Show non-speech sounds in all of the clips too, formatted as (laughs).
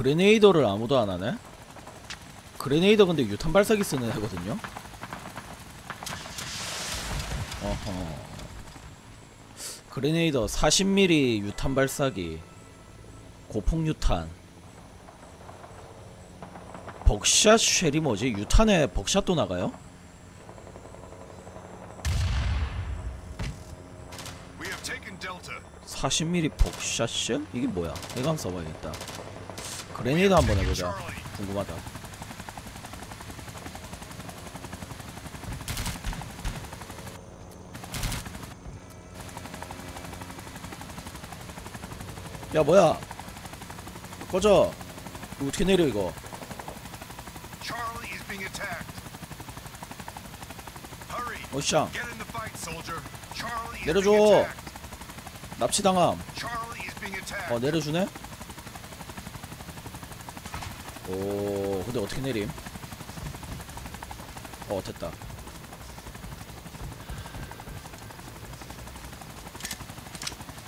그레네이더를 아무도 안 하네? 그레네이더 근데 유탄 발사기 쓰는 애거든요? 어허. 그레네이더 40mm 유탄 발사기. 고폭 유탄. 벅샷 쉘이 뭐지? 유탄에 벅샷도 나가요? We have taken Delta. 40mm 벅샷 쉘? 이게 뭐야? 이거 한번 써봐야겠다. 그레네이더 한번 해보자. 궁금하다. 야 뭐야? 꺼져. 이거 어떻게 내려 이거? Is 내려줘. 납치당함. 어 내려주네? 오 근데 어떻게 내림? 어 됐다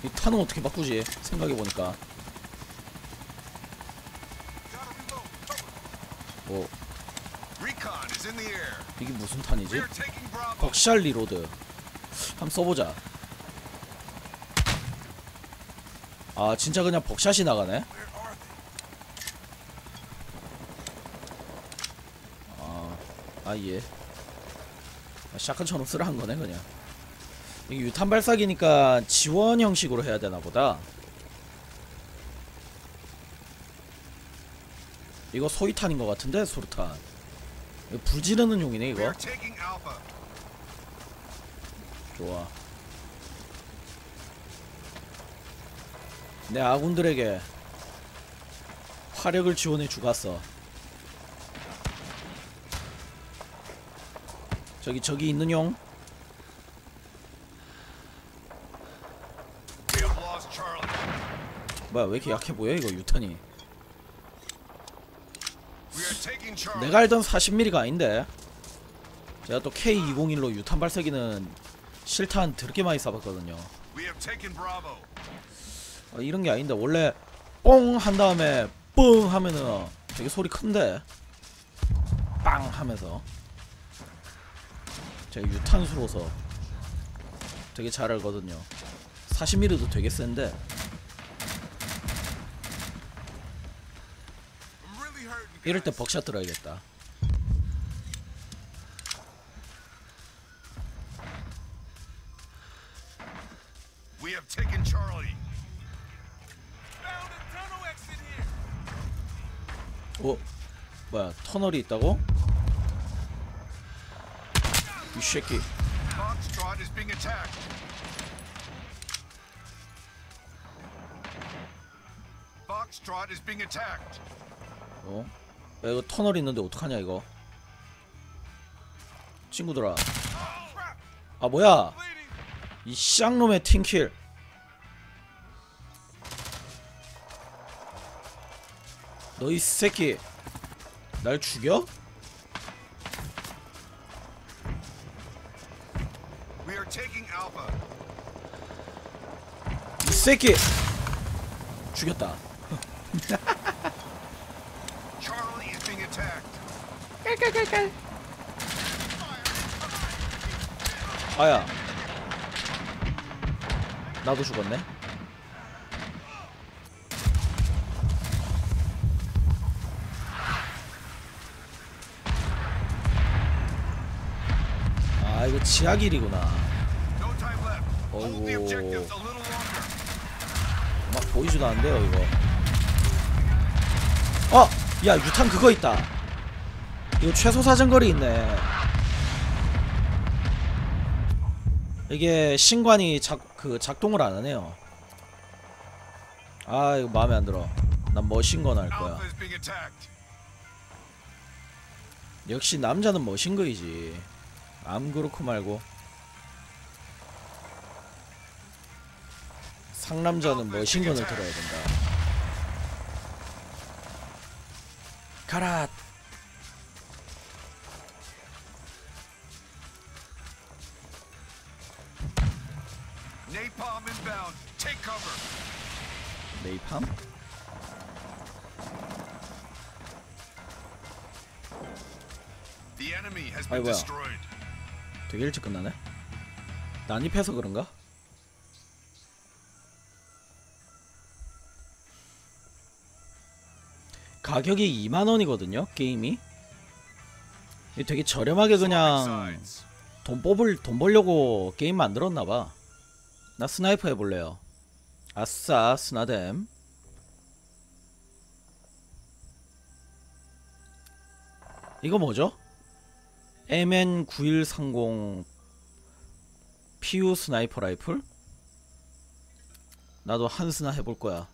이 탄은 어떻게 바꾸지? 생각해보니까 오. 이게 무슨 탄이지? 벅샬 리로드 한번 써보자 아 진짜 그냥 벅샷이 나가네? Where are they? 아, 아 예. 아, 샷건처럼 쓰라는 거네 그냥. 이게 유탄 발사기니까 지원 형식으로 해야 되나 보다. 이거 소위탄인 것 같은데 소르탄. 불 지르는 용이네 이거. 좋아. 내 아군들에게 화력을 지원해 주갔어. 저기 저기 있는 용. 뭐야 왜 이렇게 약해 보여 이거 Charlie. 내가 알던 40mm가 아닌데. 제가 또 K201로 유탄 발사기는 실탄 더럽게 많이 쏴봤거든요. 아, 이런 게 아닌데 원래 뽕 한 다음에 뻥 하면은 되게 소리 큰데 빵 하면서 제가 유탄수로서 되게 잘 알거든요 40mm도 되게 센데. 이럴 때 벅샷 들어야겠다. 어? 뭐야 터널이 있다고? Being attacked. 어? 야 이거 터널 있는데 어떡하냐 이거? 친구들아. 아 뭐야? 이 쌍놈의 팀킬. 너 이 새끼. 날 죽여? We are taking Alpha. 이 새끼 죽였다 Charlie is being attacked. 아야 나도 죽었네 아 이거 지하길이구나 longer. 막 보이지도 않는데요 이거. 어! 야 유탄 그거 있다. 이거 최소 사정거리 있네. 이게 신관이 작, 그 작동을 안 하네요. 아 이거 마음에 안 들어. 난 머신건 할 거야. 역시 남자는 머신거이지. 암 그렇고 말고 상남자는 뭐 신건을 들어야 된다. 가라. 네이팜? 아이고야 되게 일찍 끝나네 난입해서 그런가? 가격이 2만 원이거든요. 게임이. 이게 되게 저렴하게 그냥. 돈 뽑을 돈 벌려고 게임 만들었나 봐. 나 스나이퍼 해볼래요. 아싸 스나뎀. 이거 뭐죠? MN9130 PU 스나이퍼 라이플? 나도 한스나 해볼 거야.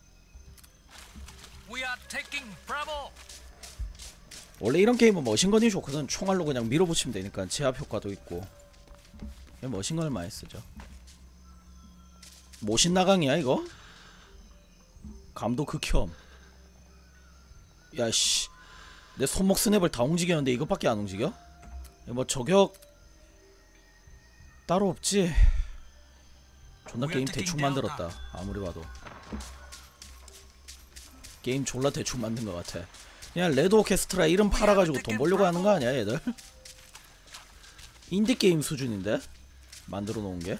원래 이런 게임은 머신건이 좋거든. 총알로 그냥 밀어붙이면 되니까 제압 효과도 있고. 머신건을 많이 쓰죠. 모신 나강이야 이거? 감도 극혐. 야씨, 내 손목 스냅을 다 움직였는데 이것밖에 안 움직여? 뭐 저격 따로 없지. 존나 게임 대충 만들었다. 아무리 봐도. 게임 졸라 대충 만든 것 같아. 그냥 레드 오케스트라 이름 팔아가지고 돈 벌려고 하는 거 아니야 얘들? (laughs) 인디 게임 수준인데 만들어 놓은 게.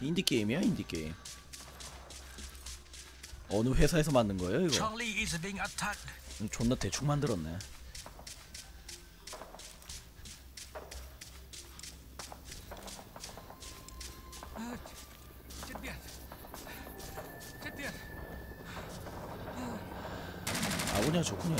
인디 게임이야 인디 게임. 어느 회사에서 만든 거예요 이거? 존나 대충 만들었네. 아군이야 좋군요.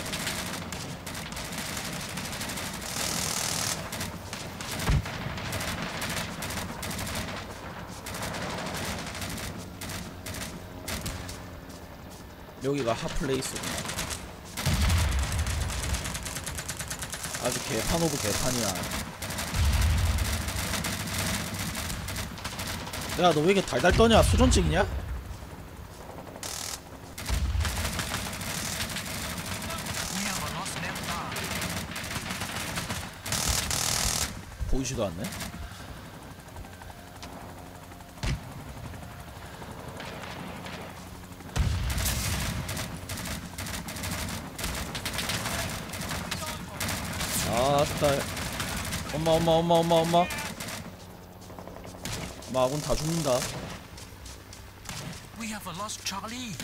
여기가 핫플레이스구나. 아주 개판 오브 개판이야. 야, 너 왜 이렇게 달달 떠냐? 수전 찍이냐? We have lost Delta. 보이지도 않네. 아따 엄마 엄마 엄마 엄마 엄마 아군 다 죽는다 We have lost Charlie.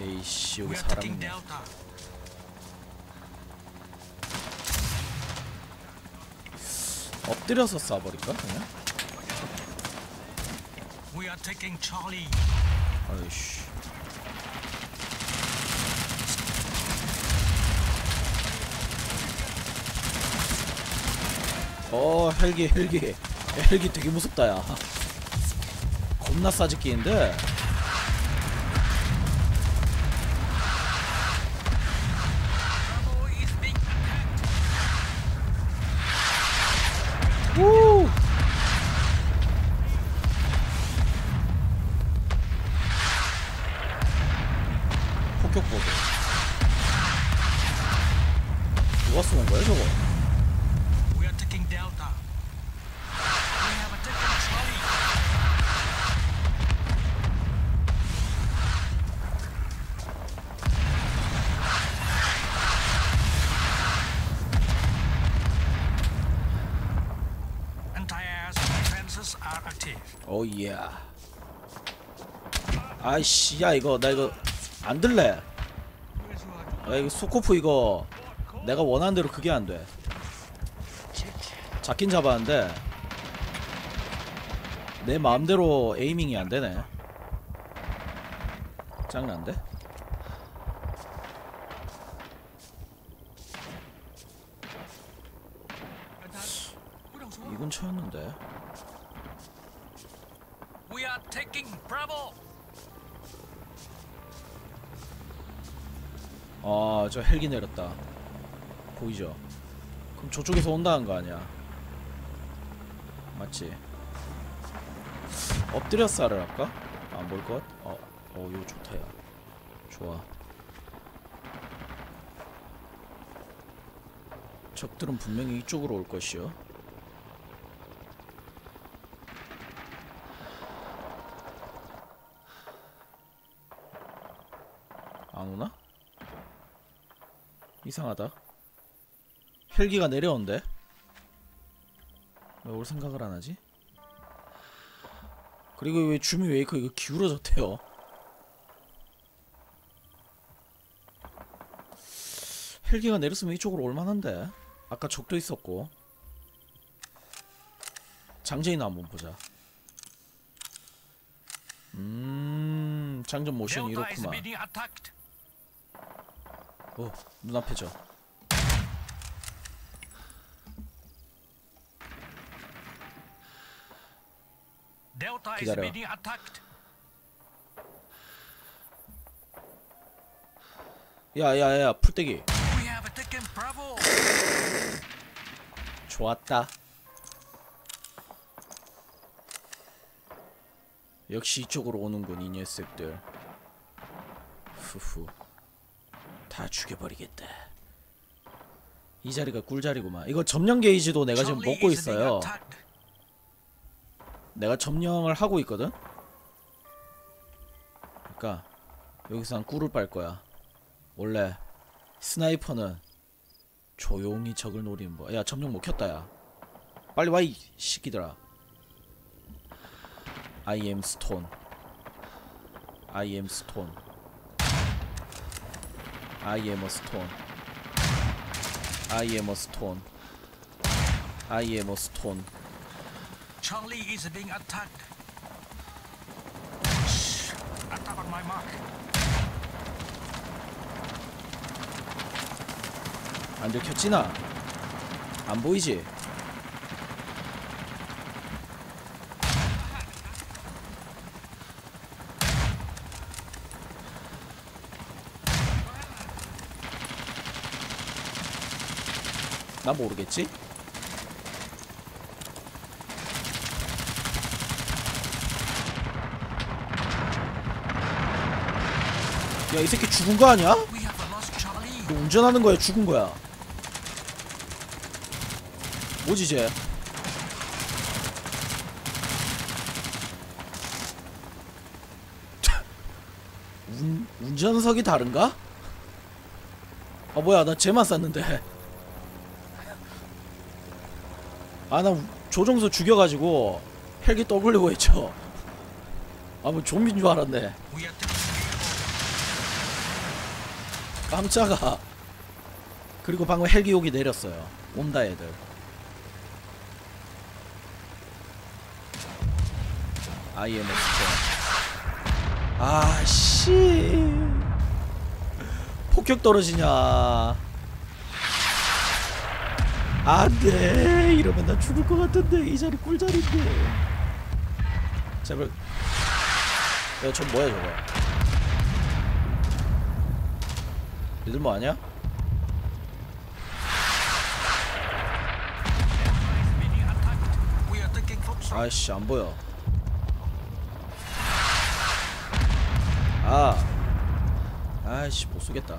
에이씨 여기 사람 있네. 엎드려서 쏴버릴까 그냥. 아이씨. 어 헬기 헬기. 야, 헬기 되게 무섭다 야. 겁나 싸지끼인데 우 아이씨 야 이거 나 이거 안 들래 야 이거 소코프 이거 내가 원하는 대로 그게 안돼 잡긴 잡았는데 내 마음대로 에이밍이 안 되네 짱난데? 이 근처였는데 We are taking Bravo. 아, 저 헬기 내렸다. 보이죠? 그럼 저쪽에서 온다는 거 아니야? 맞지? 엎드려 쌀을 할까? 아, 안볼 것? 어, 어, 이거 좋다, 야. 좋아. 적들은 분명히 이쪽으로 올 것이요. 안 오나? 이상하다. 헬기가 내려온대. 왜 올 생각을 안 하지? 그리고 왜 주미 웨이커 이거 기울어졌대요? 헬기가 내렸으면 이쪽으로 올만한데. 아까 적도 있었고. 장재인 한번 보자. 음, 장전 모션이 이렇구만. 어, 눈앞에죠. Delta is 기다려. 야야야 풀떼기. 좋았다. 역시 이쪽으로 오는군 이 녀석들. 후후. 다 죽여버리겠다. 이 자리가 꿀자리구만. 이거 점령 게이지도 내가 지금 먹고 있어요. 내가 점령을 하고 있거든. 그러니까 여기서 한 꿀을 빨 거야. 원래 스나이퍼는 조용히 적을 노리는 거. 야 점령 못 켰다 야. 빨리 와이 시끼들아. I am stone. I am stone. I am a stone. I am a stone. I am a stone. Charlie is being attacked. Shh. Attack on my mark. 안 들켰지나? 안 보이지? 나 모르겠지? 야 이 새끼 죽은 거 아니야? 너 운전하는 거야 죽은 거야 뭐지 쟤 (laughs) 운, 운전석이 다른가? 아 뭐야 나 쟤만 쐈는데 아 나 조종수 죽여가지고 헬기 떠올리고 했죠. 아뭐 좀비인 줄 알았네. 깜짝아. 그리고 방금 헬기 욕이 내렸어요. 온다 애들. IMS 아씨. 폭격 떨어지냐 안돼 이러면 나 죽을 것 같은데 이 자리 꿀자리인데 제발 야저 뭐야 저거 얘들 뭐 아냐? 아이씨 안 보여. 아, 아이씨 못 쏘겠다.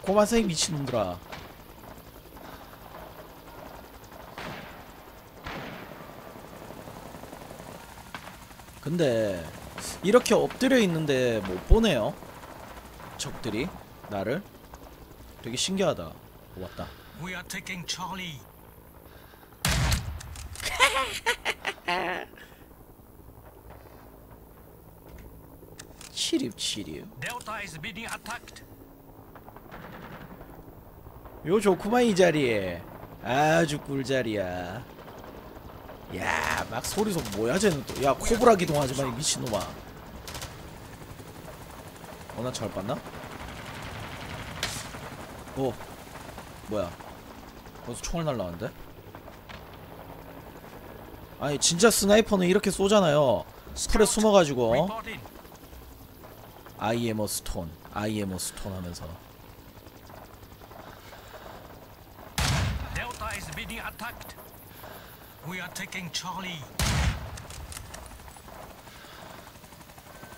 고만생 미친놈들아. 근데 이렇게 엎드려 있는데 못 보네요. 적들이 나를 되게 신기하다. 오, 왔다. We are taking Charlie. (laughs) 치립 치립. Delta is being attacked. 요 좋구만 이 자리에 아주 꿀자리야 야 막 소리소 뭐야 쟤는 또 야 코브라 기동하지 마이 미친놈아. 어 나 잘 봤나? 오 뭐야. 어디서 총알 날라왔는데? 아니 진짜 스나이퍼는 이렇게 쏘잖아요. 스프레 숨어가지고 a stone. I am a stone 하면서 Delta is being attacked. We are taking Charlie.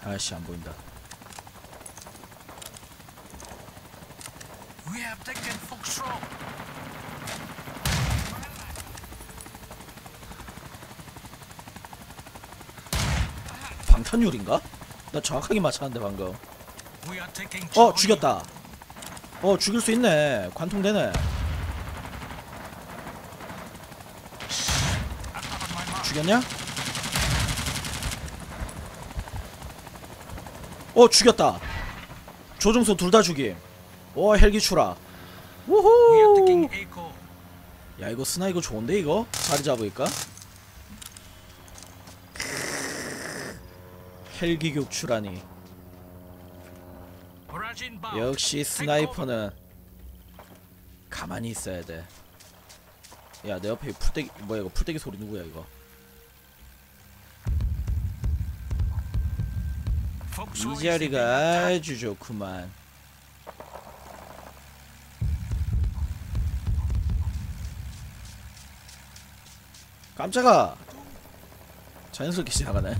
아씨 안 보인다 We have taken Foxtrot. 방탄율인가? 나 정확하게 맞췄는데 방금 어. 죽였다 어 죽일 수 있네 관통되네 At top of my mark. 죽였냐? 어 죽였다 조종소 둘다 죽임 오 헬기 추락 우후. 야 이거 스나 이거 좋은데 이거? 자리 잡으니까 헬기 격추라니. 역시 스나이퍼는 가만히 있어야 돼. 야, 내 옆에 풀떼기 뭐야 이거 풀떼기 소리 누구야 이거? 이 자리가 아주 좋구만. 깜짝아. 자연스럽게 지나가네.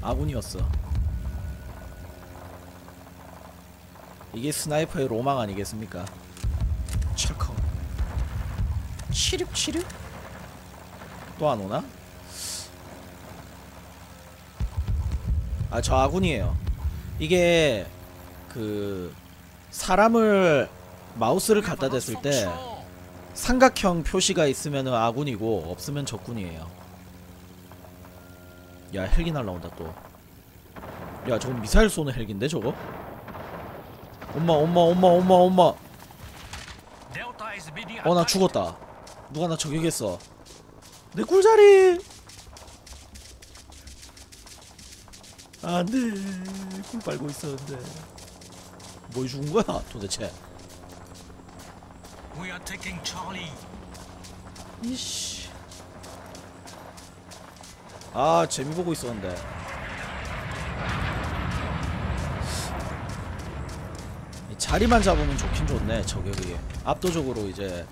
아군이었어. 이게 스나이퍼의 로망 아니겠습니까? 철컥. 치륙 치륙. 또안 오나? 아 저 아군이에요. 이게 그 사람을 마우스를 갖다 댔을 때. 삼각형 표시가 있으면 아군이고 없으면 적군이에요. 야 헬기 날라온다 또. 야 저거 미사일 쏘는 헬기인데 저거? 엄마 엄마 엄마 엄마 엄마. 어 나. 죽었다. 누가 나 저격했어. 내 꿀자리. 안돼. 꿀 빨고 있었는데. 뭐 죽은 거야 도대체? We are taking Charlie. 이씨. 아 재미 보고 있었는데. 이 자리만 잡으면 좋긴 좋네 저격이. 압도적으로 이제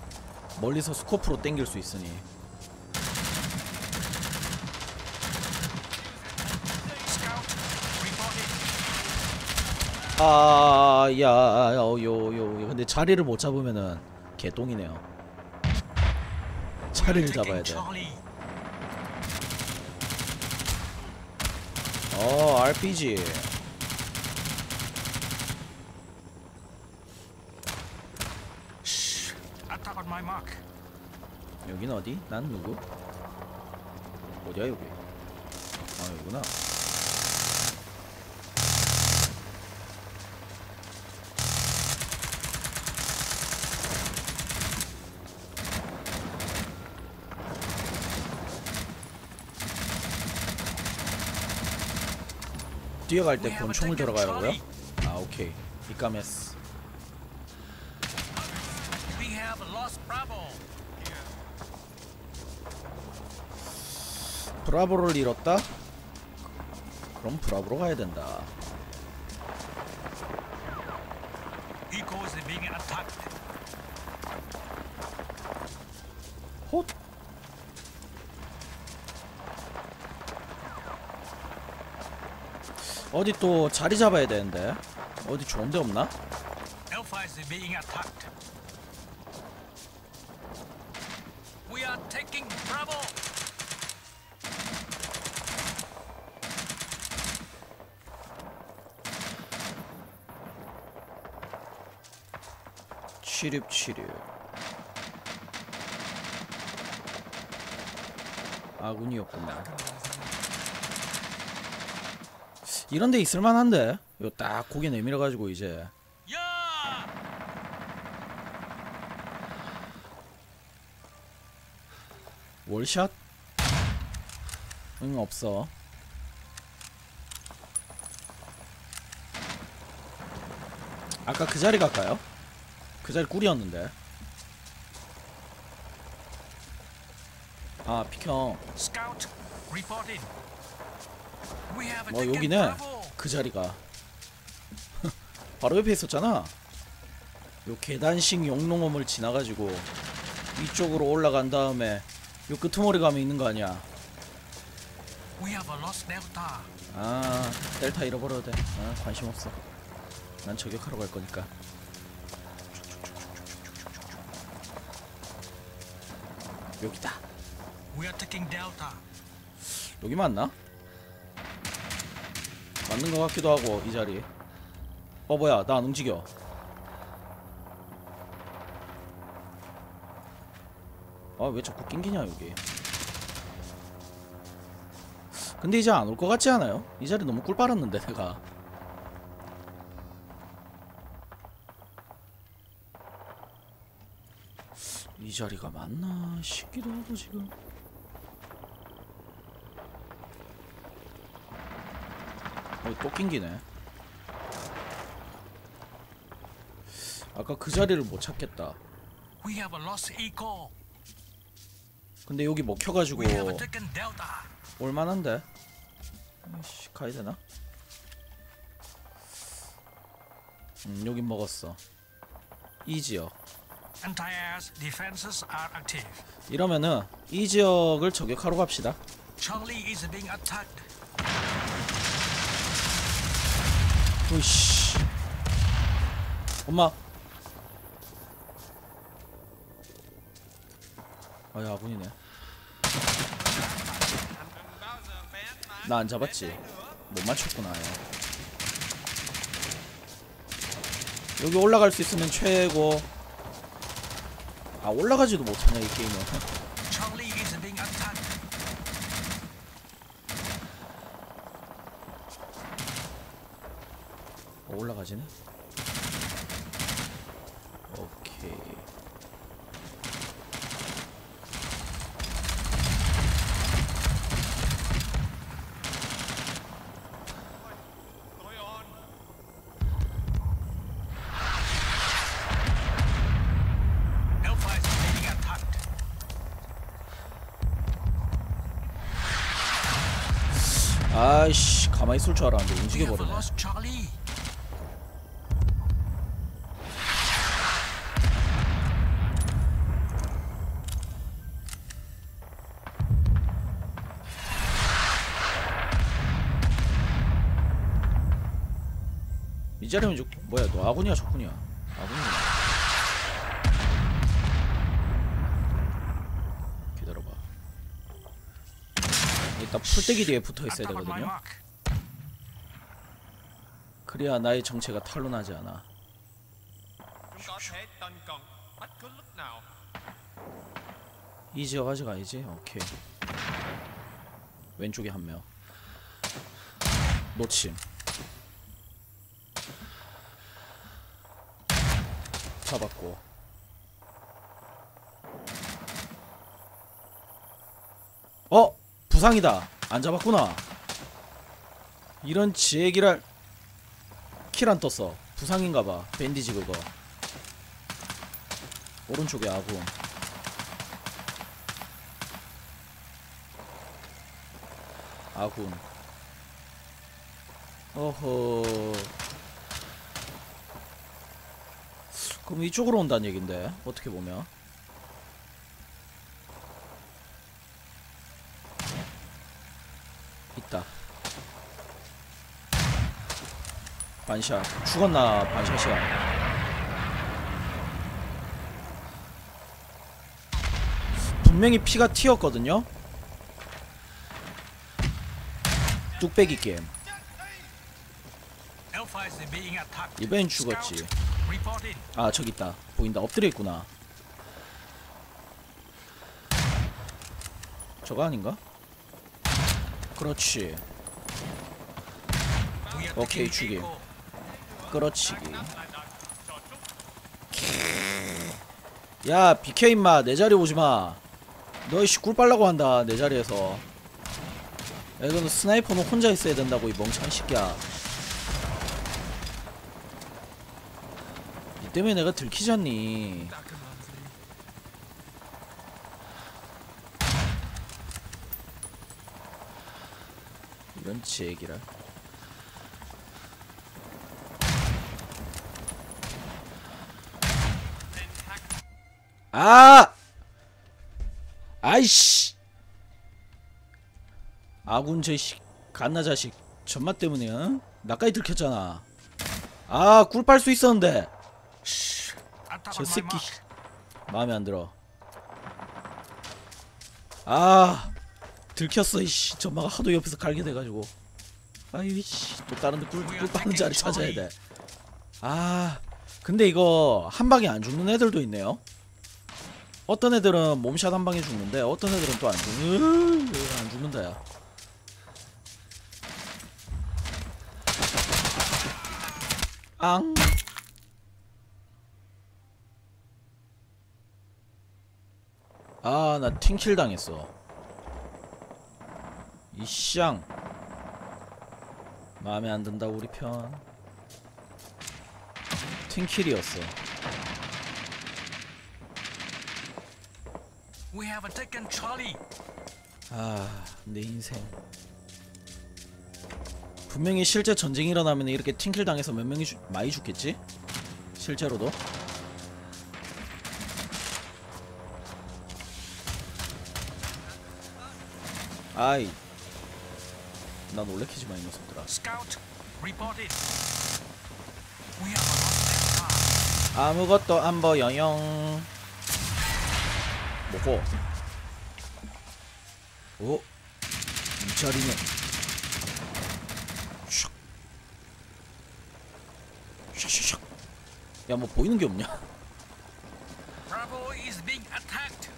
멀리서 스코프로 땡길 수 있으니. 아, 야, 어, 요, 요, 요. 근데 자리를 못 잡으면은 개똥이네요. 자리를 잡아야 돼. 어, RPG. 여기는 어디? 난 누구? 어디야 여기? 아, 여기구나. 뛰어갈 때 권총을 taken 들어가라고요? 아 오케이 이까메스. 브라보를 잃었다? 그럼 브라보로 가야 된다 Echo is being attacked. 헛 어디 또 자리 잡아야 되는데 어디 좋은 데 없나? 취립 취립 아군이었구만 이런 데 있을 만한데 이거 딱 고개 내밀어 가지고 이제. 월샷? 응 없어 아까 그 자리 갈까요? 그 자리 꿀이었는데 아 피형 Scout reporting. We have 뭐 여기네 Bravo. 그 자리가 (laughs) 바로 옆에 있었잖아 요 계단식 용롱엄을 지나가지고 이쪽으로 올라간 다음에 요 끄트머리 가면 있는 거 아니야 We have a lost Delta. 아 델타 잃어버려도 돼 아, 관심 없어 난 저격하러 갈 거니까 여기다 We are taking Delta. 여기 맞나? 맞는 것 같기도 하고 이 자리. 어 뭐야 나 안 움직여. 아왜 자꾸 낑기냐 여기. 근데 이제 안 올 것 같지 않아요? 이 자리 너무 꿀 빨았는데 내가. 이 자리가 맞나 싶기도 하고 지금 어, 또 낑기네 아까 그 자리를 못 찾겠다. 근데 여기 먹혀가지고. 올만한데 아이씨 가야 되나? 음 여긴 먹었어 이 지역. 이러면은 이 지역을 저격하러 갑시다 으이씨. 엄마. 아야 아군이네. 나 안 잡았지. 못 맞췄구나 야. 여기 올라갈 수 있으면 최고. 아 올라가지도 못하냐 이 게임은 Charlie is being attacked. 어, 올라가지네? 오케이. 아이씨 가만히 있을 줄 알았는데 움직여버리네 이 자리면 저 뭐야 너 아군이야 적군이야? 아군이야 기다려봐. 일단 풀떼기 뒤에 붙어 있어야 Attack on my 되거든요. 그래야 나의 정체가 탄로나지 않아. 이 지역 아직 아니지? 오케이. 왼쪽에 한명. 놓침 잡았고. 어! 부상이다. 안 잡았구나. 이런 지혜기랄 킬 안 떴어. 부상인가봐. 밴디지 그거. 오른쪽에 아군 아군. 어허 그럼 이쪽으로 온다는 얘긴데 어떻게 보면. 있다. 반샷. 죽었나 반샷이야. 분명히 피가 튀었거든요? 뚝배기 게임. 이번엔 죽었지. 아 저기 있다. 보인다. 엎드려 있구나. 저거 아닌가? 그렇지. 오케이, 죽임. 끌어치기 야 비켜 임마. 내 자리 오지마. 너 이씨 꿀 빨라고 한다 내 자리에서. 야 이거는 스나이퍼는 혼자 있어야 된다고 이 멍청한 새끼야 때문에 내가 들키잖니 이런 지얘기라 아! 아이씨! 아군 저씨 갓나 자식 전마 때문에 어? 나까지 들켰잖아 아 꿀 빨 수 있었는데 저 새끼. 마음에 안 들어. 아 들켰어 이씨. 전마가 하도 옆에서 갈게 돼가지고. 아이 씨. 또 다른 데 꿀 꿀 빠는 자리 찾아야 돼. 아 근데 이거 한 방에 안 죽는 애들도 있네요. 어떤 애들은 몸샷 한 방에 죽는데 어떤 애들은 또 안 죽는 안 죽는다 야. 앙. 아, 나 팅킬 당했어. 이쌍. 마음에 안 든다 우리 편. 팅킬이었어. 아, 내 인생. 분명히 실제 전쟁이 일어나면 이렇게 팅킬 당해서 몇 명이 죽- 많이 죽겠지? 실제로도. 아이. 나 놀래키지 마, 이 녀석들아. 아무것도 안 보여요. 뭐고? 오, 이 자리는 슉, 슉슉슉. 야, 뭐 보이는 게 없냐? Bravo is being attacked.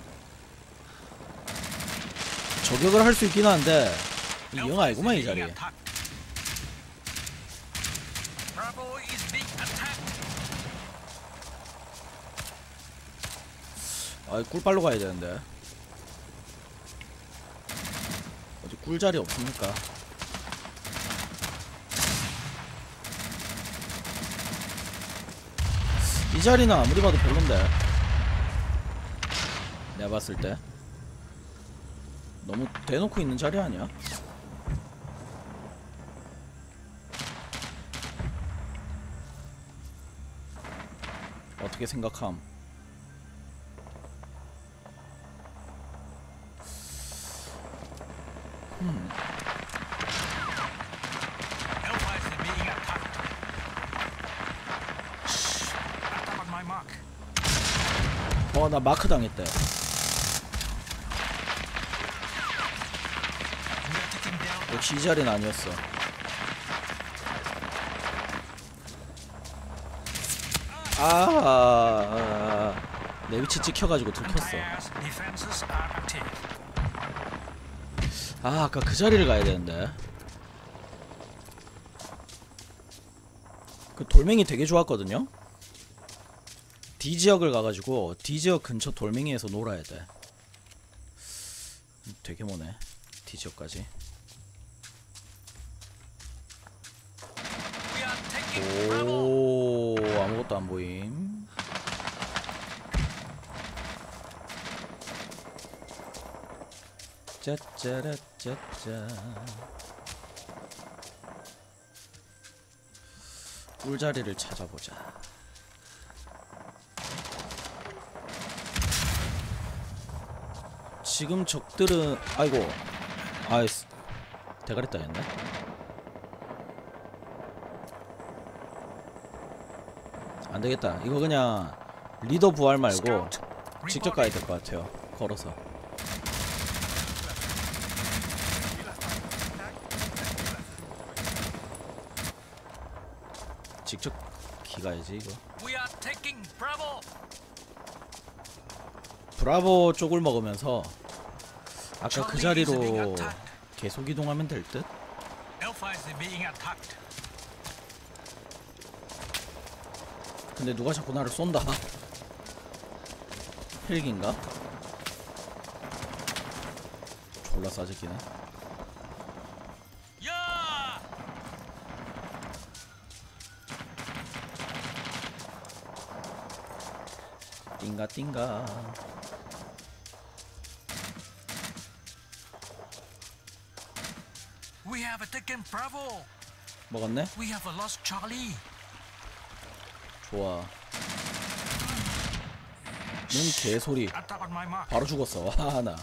저격을 할 수 있긴 한데 이영 Alpha is 알구만 이 being 자리. attacked. Bravo is being attacked. 아, 꿀빨로 가야 되는데. 어디 꿀자리 없습니까? 이 자리는 아무리 봐도 별론데. 내가 봤을 때. 너무 대놓고 있는 자리 아니야? 어떻게 생각함? Alpha is being attacked. Shh. Attack on my mark. 어, 나 마크 당했대. We are taking down. 역시 이 자리는 아니었어. 아, 아, 아, 내 위치 찍혀가지고 들켰어. 아, 아까 그 자리를 가야 되는데. 그 돌멩이 되게 좋았거든요. D 지역을 가가지고 D 지역 근처 돌멩이에서 놀아야 돼. 음, 되게 머네. D 지역까지. We are taking Bravo. 오 아무것도 안 보임. 짜짜라짜짜. 꿀자리를 찾아보자. 지금 적들은 아이고. 아이스 대가리 따였네 안 되겠다. 이거 그냥 리더 부활 말고 직접 가야. 될 것 같아요. 걸어서. 직접 기가야지 이거. 브라보 쪽을 먹으면서 아까 그 자리로. 계속 이동하면 될 듯. 근데 누가 자꾸 나를 쏜다. 헬기인가? 졸라 싸지기네. 띵가 띵가. We have taken Bravo. 먹었네? We have lost Charlie. 좋아. 넌 개소리. 바로 죽었어. 와, 나.